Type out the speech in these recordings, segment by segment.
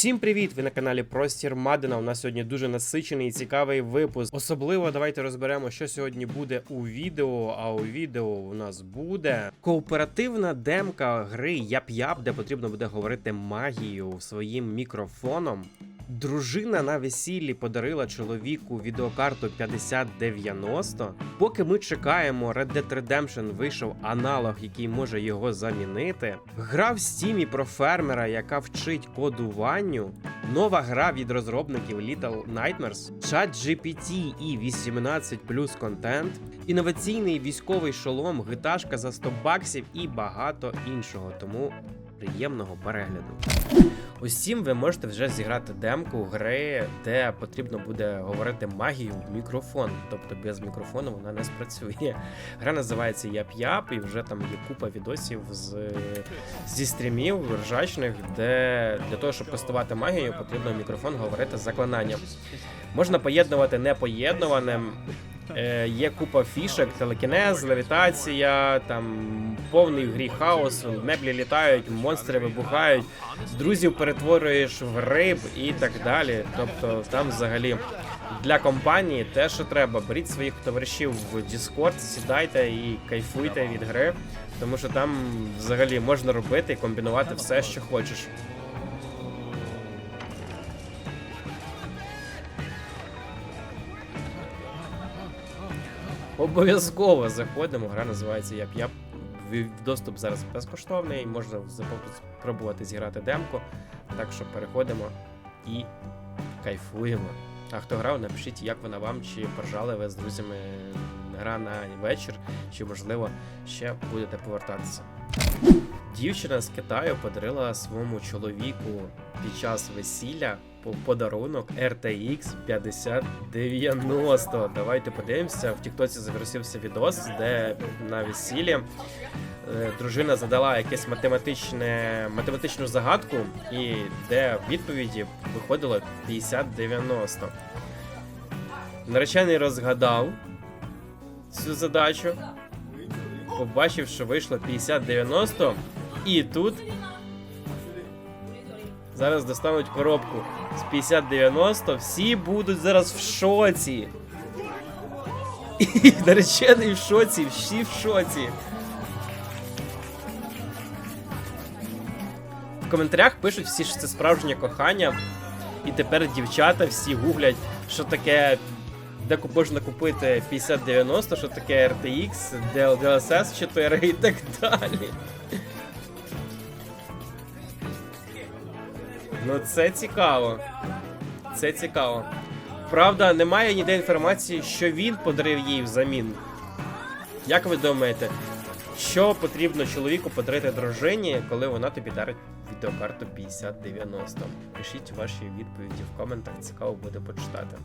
Усім привіт! Ви на каналі Простір Мадина. У нас сьогодні дуже насичений і цікавий випуск. Особливо давайте розберемо, що сьогодні буде у відео. А у відео у нас буде кооперативна демка гри Яп-Яп, де потрібно буде говорити магію своїм мікрофоном. Дружина на весіллі подарила чоловіку відеокарту 5090. Поки ми чекаємо, Red Dead Redemption вийшов аналог, який може його замінити. Гра в стімі про фермера, яка вчить кодуванню. Нова гра від розробників Little Nightmares, ChatGPT і 18 плюс контент, інноваційний військовий шолом, гиташка за 100 баксів і багато іншого. Тому приємного перегляду. Усім ви можете вже зіграти демку гри, де потрібно буде говорити магію в мікрофон. Тобто без мікрофону вона не спрацює. Гра називається Яп-Яп, і вже там є купа відосів з, зі стрімів ржачних, де для того, щоб тестувати магію, потрібно в мікрофон говорити заклинання. Можна поєднувати непоєднуваним. Е, є купа фішек, телекінез, левітація, там повний в грі хаос, меблі літають, монстри вибухають, друзів перетворюєш в риб і так далі. Тобто там взагалі для компанії те, що треба. Беріть своїх товаришів в Discord, сідайте і кайфуйте від гри, тому що там взагалі можна робити і комбінувати все, що хочеш. Обов'язково заходимо. Гра називається Яп Яп. Доступ зараз безкоштовний, можна спробувати зіграти демку. Так що переходимо і кайфуємо. А хто грав, напишіть, як вона вам, чи поржали ви з друзями гра на вечір, чи можливо ще будете повертатися. Дівчина з Китаю подарила своєму чоловіку під час весілля по- подарунок RTX 5090. Давайте подивимося. В Тіктоці завершився відос, де на весіллі е, дружина задала якесь математичне, математичну загадку, і де в відповіді виходило 5090. Наречений розгадав цю задачу, побачив, що вийшло 5090, і тут зараз достануть коробку з 5090, всі будуть зараз в шоці. І наречений в шоці, всі в шоці. В коментарях пишуть всі, що це справжнє кохання. І тепер дівчата всі гуглять, що таке, де можна купити 5090, що таке RTX, DL- DLSS 4 і так далі. Ну це цікаво. Це цікаво. Правда, немає ніде інформації, що він подарив їй взамін. Як ви думаєте, що потрібно чоловіку подарити дружині, коли вона тобі дарить відеокарту 5090? Пишіть ваші відповіді в коментах, цікаво буде почитати.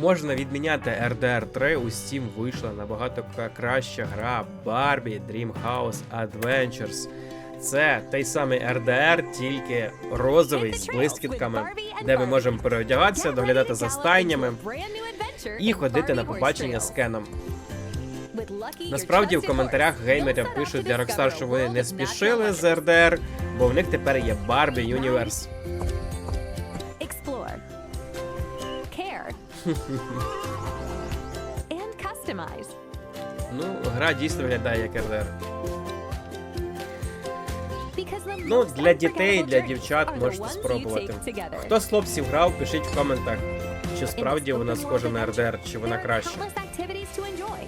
Можна відміняти RDR 3, у Steam вийшла набагато краща гра Barbie Dream House Adventures. Це той самий RDR, тільки розовий з блискітками, де ми можемо переодягатися, доглядати за стайнями і ходити на побачення з Кеном. Насправді в коментарях геймери пишуть для Rockstar, що вони не спішили з RDR, бо в них тепер є Barbie Universe. And customize. Ну, гра дійсно виглядає як RDR. Ну, для дітей, для дівчат можете спробувати. Хто з хлопців грав, пишіть в коментах, чи справді вона схожа на RDR, чи вона there are краще. countless activities to enjoy.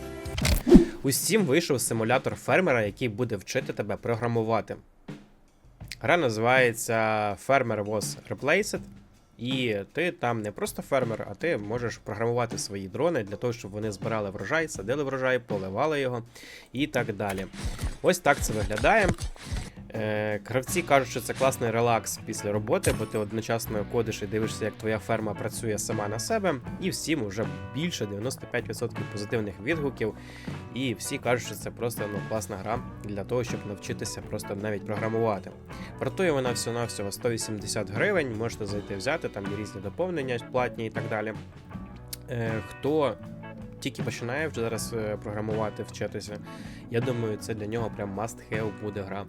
У Steam вийшов симулятор фермера, який буде вчити тебе програмувати. Гра називається Farmer Was Replaced. І ти там не просто фермер, а ти можеш програмувати свої дрони для того, щоб вони збирали врожай, садили врожай, поливали його і так далі. Ось так це виглядає. Е, Гравці кажуть, що це класний релакс після роботи, бо ти одночасно кодиш і дивишся, як твоя ферма працює сама на себе. І всім вже більше 95% позитивних відгуків. І всі кажуть, що це просто ну, класна гра для того, щоб навчитися просто навіть програмувати. Вартує вона всього-навсього 180 гривень, можете зайти взяти, там є різні доповнення платні і так далі. Е, хто тільки починає вже зараз е, програмувати, вчитися, я думаю, це для нього прям must have буде гра.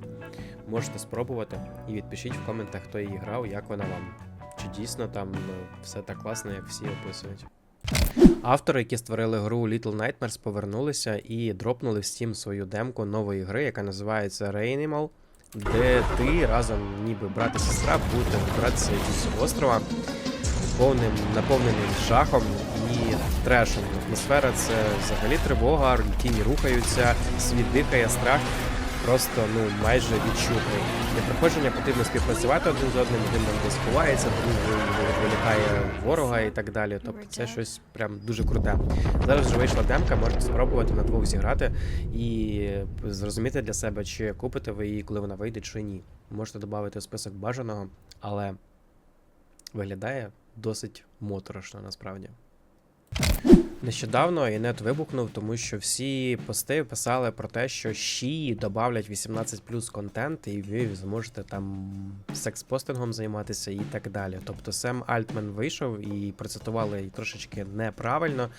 Можете спробувати і відпишіть в коментах, хто її грав, як вона вам. Чи дійсно там ну, все так класно, як всі описують. Автори, які створили гру Little Nightmares, повернулися і дропнули в Steam свою демку нової гри, яка називається Reanimal, де ти разом, ніби брат і сестра, будете вибиратися із острова повним, наповненим жахом і трешем. Атмосфера це взагалі тривога, тіні рухаються, світ дихає, страх просто ну майже відчутний. Для проходження потрібно співпрацювати один з одним, один там десь ховається, другий відволікає ворога і так далі. Тобто це щось прям дуже круте. Зараз вже вийшла демка, можете спробувати на двох зіграти і зрозуміти для себе, чи купите ви її, коли вона вийде, чи ні. Можете додати в список бажаного, але виглядає досить моторошно насправді. Нещодавно інет вибухнув, тому що всі пости писали про те, що щі додавлять 18 плюс контент, і ви зможете там секс-постингом займатися і так далі. Тобто Сем Альтмен вийшов і процитували трошечки неправильно,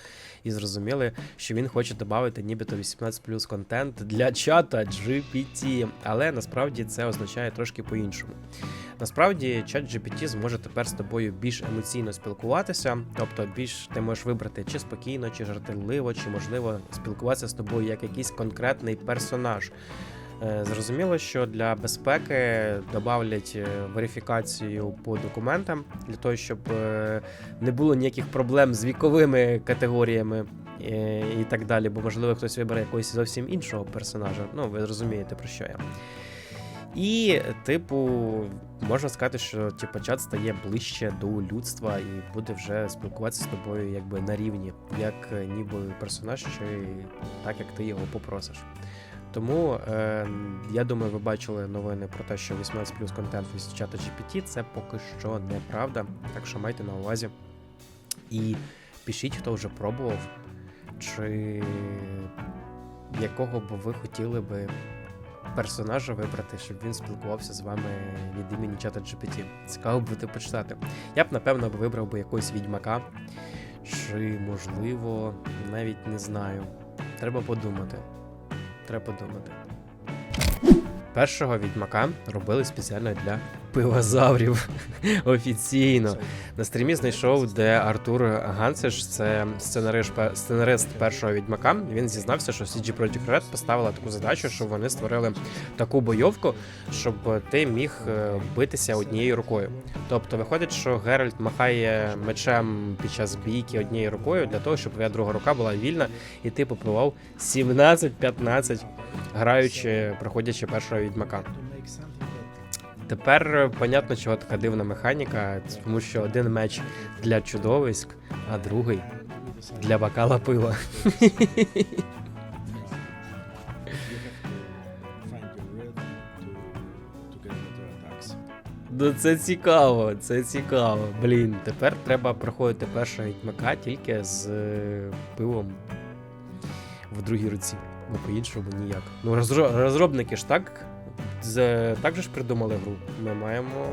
і зрозуміли, що він хоче додати нібито 18 плюс контент для чата GPT. Але насправді це означає трошки по-іншому. Насправді, чат GPT зможе тепер з тобою більш емоційно спілкуватися, тобто більш ти можеш вибрати чи спокійно, чи жартівливо, чи можливо спілкуватися з тобою як якийсь конкретний персонаж. Е, Зрозуміло, що для безпеки додавлять е, верифікацію по документам для того, щоб е, не було ніяких проблем з віковими категоріями і так далі, бо можливо хтось вибере якогось зовсім іншого персонажа. Ну, ви розумієте про що я. І, типу, можна сказати, що типу, чат стає ближче до людства і буде вже спілкуватися з тобою якби на рівні, як е, ніби персонаж, чи так як ти його попросиш. Тому е, я думаю, ви бачили новини про те, що 18 плюс контент від чата GPT це поки що неправда. Так що майте на увазі. І пишіть, хто вже пробував, чи якого б ви хотіли би персонажа вибрати, щоб він спілкувався з вами від імені чата GPT. Цікаво буде почитати. Я б напевно вибрав би якогось відьмака, чи можливо, навіть не знаю. Треба подумати. Треба подумати. Першого відьмака робили спеціально для пивозаврів. Офіційно. На стрімі знайшов, де Артур Гансеш, це сценарист, сценарист першого відьмака. Він зізнався, що CG Projekt Red поставила таку задачу, щоб вони створили таку бойовку, щоб ти міг е, битися однією рукою. Тобто виходить, що Геральт махає мечем під час бійки однією рукою для того, щоб твоя друга рука була вільна, і ти попливав 17-15, граючи, проходячи першого відьмака. Тепер е, понятно, чого така дивна механіка, тому що один меч для чудовиськ, а другий для бокала пива. Ну це цікаво, це цікаво. Блін, тепер треба проходити першого відьмака тільки з е, пивом в другій руці. Бо по-іншому ніяк. Ну, розробники ж так. З, також придумали гру. Ми маємо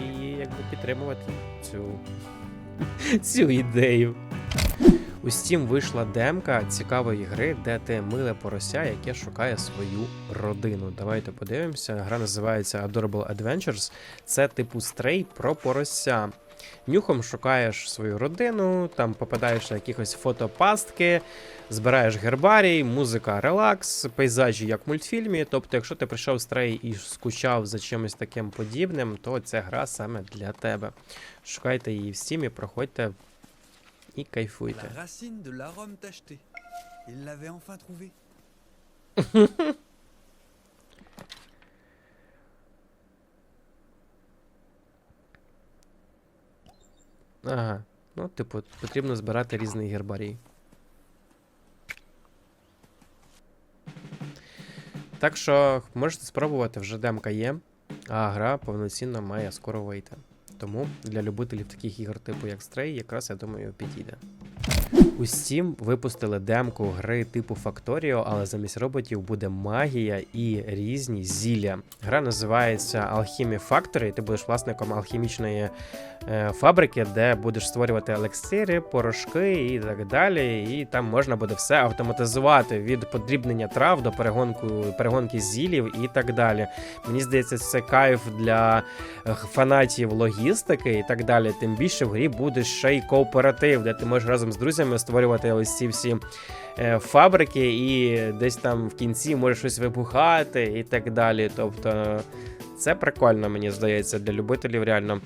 її якби підтримувати цю, цю ідею. У Steam вийшла демка цікавої гри, де ти миле порося, яке шукає свою родину. Давайте подивимося. Гра називається Adorable Adventures. Це типу стрей про порося. Нюхом шукаєш свою родину, там попадаєш на якихось фотопастки, збираєш гербарій, музика релакс, пейзажі як в мультфільмі. Тобто, якщо ти прийшов в стрей і скучав за чимось таким подібним, то ця гра саме для тебе. Шукайте її в стімі, проходьте і кайфуйте. Ага. Ну, типу, потрібно збирати різний гербарій. Так що можете спробувати, вже демка є, а гра повноцінно має скоро вийти. Тому для любителів таких ігор, типу як Stray, якраз я думаю, підійде. У Steam випустили демку гри типу Factorio, але замість роботів буде магія і різні зілля. Гра називається Alchemy Factory. Ти будеш власником алхімічної е, фабрики, де будеш створювати елексири, порошки і так далі. І там можна буде все автоматизувати від подрібнення трав до перегонку, перегонки зілів і так далі. Мені здається, це кайф для е, фанатів логістики і так далі. Тим більше в грі буде ще й кооператив, де ти можеш разом з друзями створювати ось ці всі е, фабрики, і десь там в кінці можеш щось вибухати і так далі. Тобто це прикольно, мені здається, для любителів реально.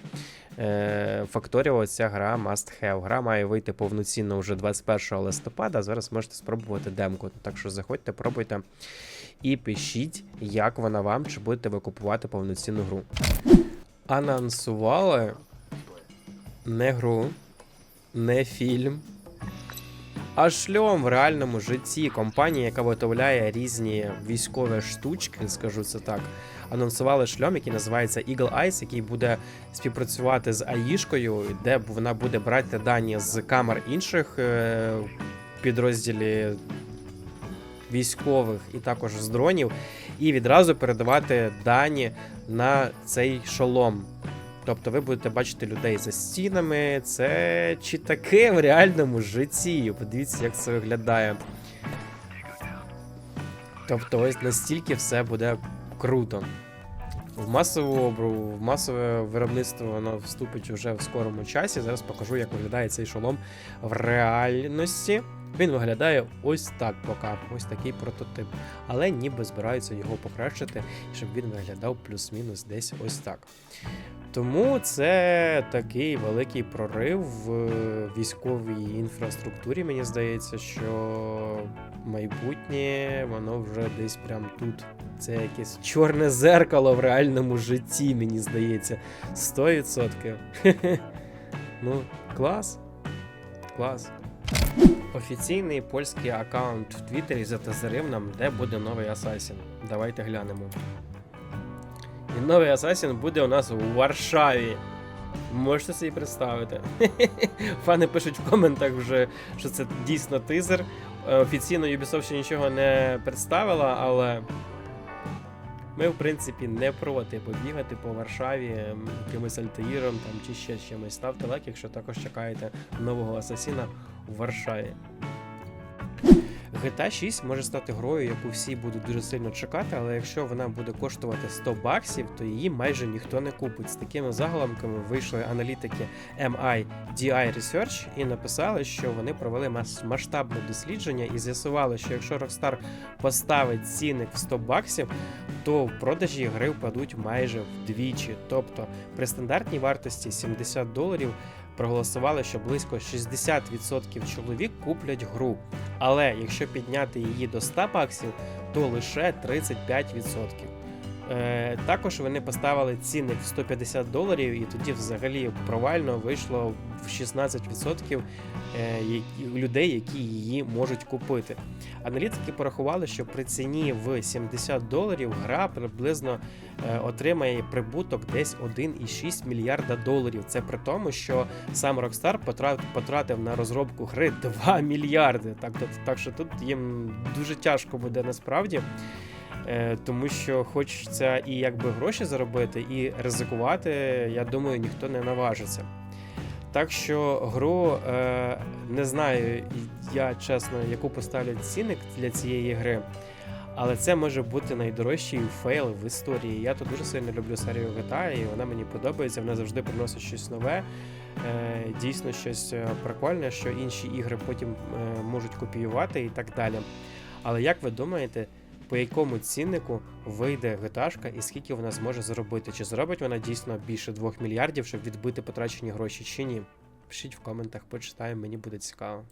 Е, Factorio ця гра must have. Гра має вийти повноцінно вже 21 листопада. Зараз можете спробувати демку. Так що заходьте, пробуйте і пишіть, як вона вам, чи будете ви купувати повноцінну гру. Анонсували не гру, не фільм, а шльом в реальному житті. Компанія, яка виготовляє різні військові штучки, скажу це так. Анонсували шльом, який називається Eagle Eyes, який буде співпрацювати з АІшкою, де вона буде брати дані з камер інших е, підрозділів військових і також з дронів, і відразу передавати дані на цей шолом. Тобто ви будете бачити людей за стінами. Це чи таке в реальному житті? Подивіться, як це виглядає. Тобто, ось настільки все буде круто. В масову обру, в масове виробництво воно вступить вже в скорому часі. Зараз покажу, як виглядає цей шолом в реальності. Він виглядає ось так поки, ось такий прототип. Але ніби збираються його покращити, щоб він виглядав плюс-мінус десь ось так. Тому це такий великий прорив в військовій інфраструктурі. Мені здається, що майбутнє воно вже десь прям тут. Це якесь чорне зеркало в реальному житті, мені здається. 100%. Ну, клас. Клас. Офіційний польський аккаунт в Твіттері затезерив нам, де буде новий Асасін. Давайте глянемо. І новий Асасін буде у нас у Варшаві. Можете собі представити. Фани пишуть в коментах вже, що це дійсно тизер. Е, Офіційно Ubisoft ще нічого не представила, але ми, в принципі, не проти побігати по Варшаві якимось альтаїром там, чи ще чимось. Ставте лайк, якщо також чекаєте нового асасіна у Варшаві. GTA 6 може стати грою, яку всі будуть дуже сильно чекати, але якщо вона буде коштувати 100 баксів, то її майже ніхто не купить. З такими заголовками вийшли аналітики MI DI Research і написали, що вони провели мас- масштабне дослідження і з'ясували, що якщо Rockstar поставить цінник в 100 баксів, то в продажі гри впадуть майже вдвічі. Тобто при стандартній вартості 70 доларів проголосували, що близько 60% чоловік куплять гру. Але якщо підняти її до 100 баксів, то лише 35%. Е, також вони поставили цінник в 150 доларів, і тоді взагалі провально вийшло в 16% е, людей, які її можуть купити. Аналітики порахували, що при ціні в 70 доларів гра приблизно е, отримає прибуток десь 1,6 мільярда доларів. Це при тому, що сам Rockstar потра- потратив на розробку гри 2 мільярди. Так, так що тут їм дуже тяжко буде насправді. Е, тому що хочеться і якби гроші заробити, і ризикувати, я думаю, ніхто не наважиться. Так що гру е, не знаю, я чесно, яку поставлю цінник для цієї гри. Але це може бути найдорожчий фейл в історії. Я тут дуже сильно люблю серію GTA, і вона мені подобається. Вона завжди приносить щось нове, е, дійсно щось е, прикольне, що інші ігри потім е, можуть копіювати і так далі. Але як ви думаєте, по якому ціннику вийде GTA і скільки вона зможе заробити? Чи зробить вона дійсно більше 2 мільярдів, щоб відбити потрачені гроші, чи ні? Пишіть в коментах, почитаємо, мені буде цікаво.